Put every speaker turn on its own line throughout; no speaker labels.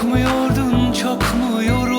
Korkmuyordun çok mu yorulmuştun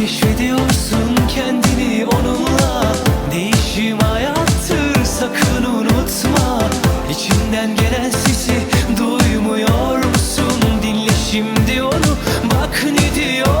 Keşfediyorsun kendini onunla. Değişim hayattır sakın unutma. İçinden gelen sesi duymuyor musun? Dinle şimdi onu bak ne diyor.